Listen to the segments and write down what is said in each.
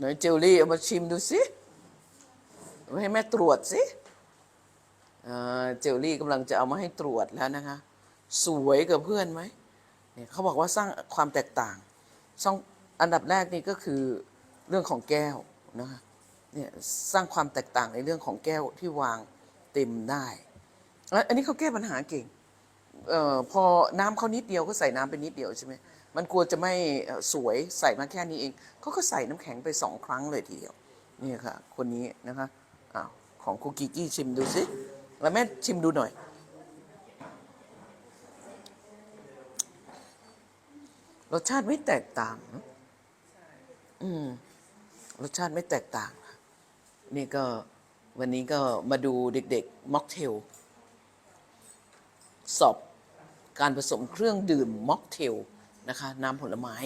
ไหนเจลลี่เอามาชิมดูสิให้แม่ตรวจสิเจลลี่กำลังจะเอามาให้ตรวจแล้วนะคะ สวยกับเพื่อนไหมเนี่ยเขาบอกว่าสร้างความแตกต่างสองอันดับแรกนี่ก็คือเรื่องของแก้วนะคะเนี่ยสร้างความแตกต่างในเรื่องของแก้วที่วางเต็มได้แล้วอันนี้เขาแก้ปัญหาเก่งเอ่อพอน้ำเขานิดเดียวก็ใส่น้ำไปนิดเดียวใช่ไหม มันกลัวจะไม่สวยใส่มาแค่นี้เองเขาก็ใส่น้ำแข็งไปสองครั้งเลยทีเดียวนี่ค่ะ คนนี้นะคะอ้าวของคุกกี้กี้ชิมดูสิแล้วแม่ชิมดูหน่อย รสชาติไม่แตกต่าง อืม รสชาติไม่แตกต่าง นี่ก็วันนี้ก็มาดูเด็กๆ ม็อกเทล สอบการผสมเครื่องดื่มม็อกเทล นะคะน้ำผลไม้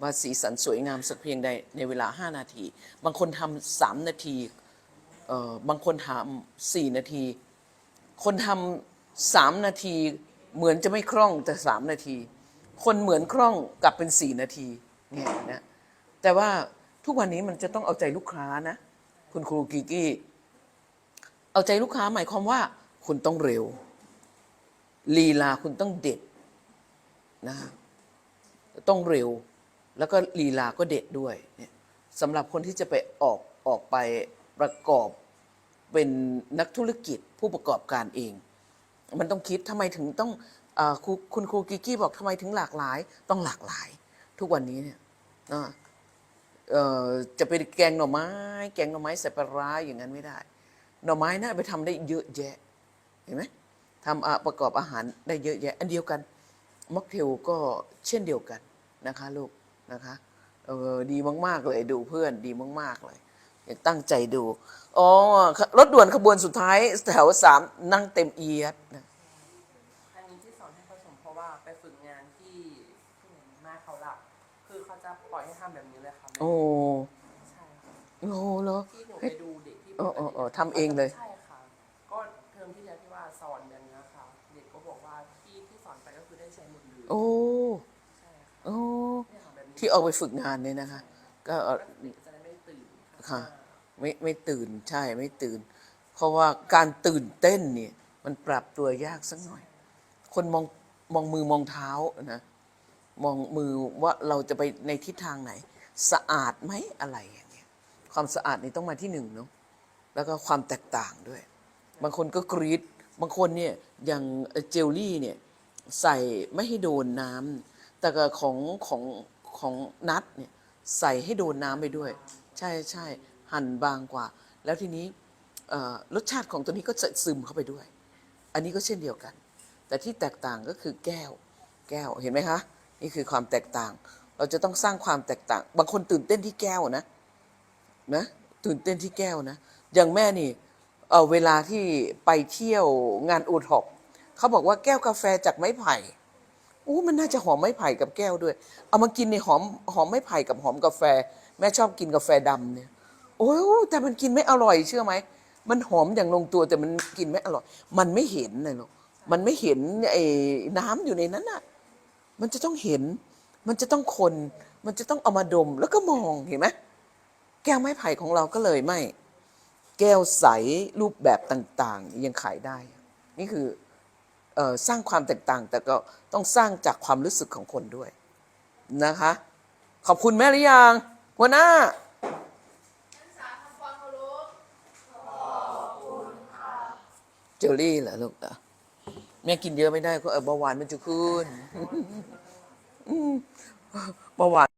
ว่าสีสันสวยงามสักเพียงใดในเวลา 5 นาที บางคนทำสามนาทีบางคนทำสี่นาที คนทำสามนาทีเหมือนจะไม่คล่องแต่สามนาที คนเหมือนคล่องกลับเป็นสี่นาทีเนี่ยนะแต่ว่าทุกวันนี้มันจะต้องเอาใจลูกค้านะ คุณครูกิกี้เอาใจลูกค้าหมายความว่า คุณต้องเร็ว ลีลาคุณต้องเด็ดนะ ต้องเร็ว แล้วก็ลีลาก็เด็ดด้วยเนี่ยสำหรับคนที่จะไปออกออกไปประกอบเป็นนักธุรกิจผู้ประกอบการเอง มันต้องคิดทำไมถึงต้องอคคุณครูกิกกี้บอกทำไมถึงหลากหลาย ต้องหลากหลาย ทุกวันนี้เนี่ยะจะไปแกงหน่อไม้ แกงหน่อไม้ใส่ปลาร้าอย่างนั้นไม่ได้ หน่อไม้น่าไปทำได้เยอะแยะเห็นไหมทำประกอบอาหารได้เยอะแยะ อันเดียวกัน ม็อกเทลก็เช่นเดียวกันนะคะลูกนะคะเออดีมาก ๆ เลยดูเพื่อนดีมาก ๆ เลยอยากตั้งใจดู อ๋อ รถด่วนขบวนสุดท้ายแถวสามนั่งเต็มเอียดนะอันนี้ที่สอนให้ผสมเพราะว่าไปฝึกงานที่ที่ไหนมาเขาหลัก คือเขาจะปล่อยให้ทำแบบนี้เลยค่ะแม่โอ้ใช่ค่ะโอ้เหรอที่หนูไปดูเด็กที่เออเออเออทำเองเลย ใช่ค่ะ ก็เทอมที่แล้วที่ว่าสอนแบบนี้ค่ะ เด็กก็บอกว่าที่ที่สอน ไปก็คือได้ใช้หมดเลยโอ้ใช่ค่ะโอ้เนี่ยค่ะแบบนี้ที่เอาไปฝึกงานเนี่ยนะคะ ก็เอ่อเด็กจะได้ไม่ตื่นค่ะ ไม่ไม่ตื่นใช่ไม่ตื่น เพราะว่าการตื่นเต้นเนี่ย มันปรับตัวยากสักหน่อย คนมองมองมือมองเท้านะมองมือว่าเราจะไปในทิศทางไหน สะอาดไหมอะไรอย่างเงี้ยความสะอาดนี่ต้องมาที่หนึ่งเนาะแล้วก็ความแตกต่างด้วย บางคนก็กรีดบางคนเนี่ยอย่างเจลลี่เนี่ย ใส่ไม่ให้โดนน้ำแต่ก็ของของของนัดเนี่ยใส่ให้โดนน้ำไปด้วย ใช่ใช่หั่นบางกว่า แล้วทีนี้รสชาติของตัวนี้ก็จะซึมเข้าไปด้วย อันนี้ก็เช่นเดียวกัน แต่ที่แตกต่างก็คือแก้วแก้วเห็นไหมคะนี่คือความแตกต่าง เราจะต้องสร้างความแตกต่าง บางคนตื่นเต้นที่แก้วนะนะตื่นเต้นที่แก้วนะ อย่างแม่นี่เเวลาที่ไปเที่ยวงานอูท็อป เขาบอกว่าแก้วกาแฟจากไม้ไผ่โอ้มันน่าจะหอมไม้ไผ่กับแก้วด้วย เอามากินในหอมหอมไม้ไผ่กับหอมกาแฟ แม่ชอบกินกาแฟดำเนี่ยโอ้ยแต่มันกินไม่อร่อยเชื่อไหมมันหอมอย่างลงตัวแต่มันกินไม่อร่อย มันไม่เห็นเลยหรอกมันไม่เห็นไอ้น้ำอยู่ในนั้นน่ะ มันจะต้องเห็น มันจะต้องคน มันจะต้องเอามาดม แล้วก็มองเห็นไหมแก้วไม้ไผ่ของเราก็เลยไม่ แก้วใสรูปแบบต่างๆ ยังขายได้ นี่คือ สร้างความแตกต่างแต่ก็ต้องสร้างจากความรู้สึกของคนด้วยนะคะ ขอบคุณแม่หรือยังหัวหน้าเจลลี่เหรอลูกเหรอแม่กินเยอะไม่ได้ก็เออเบาหวานมันจะขึ้นเบาหวาน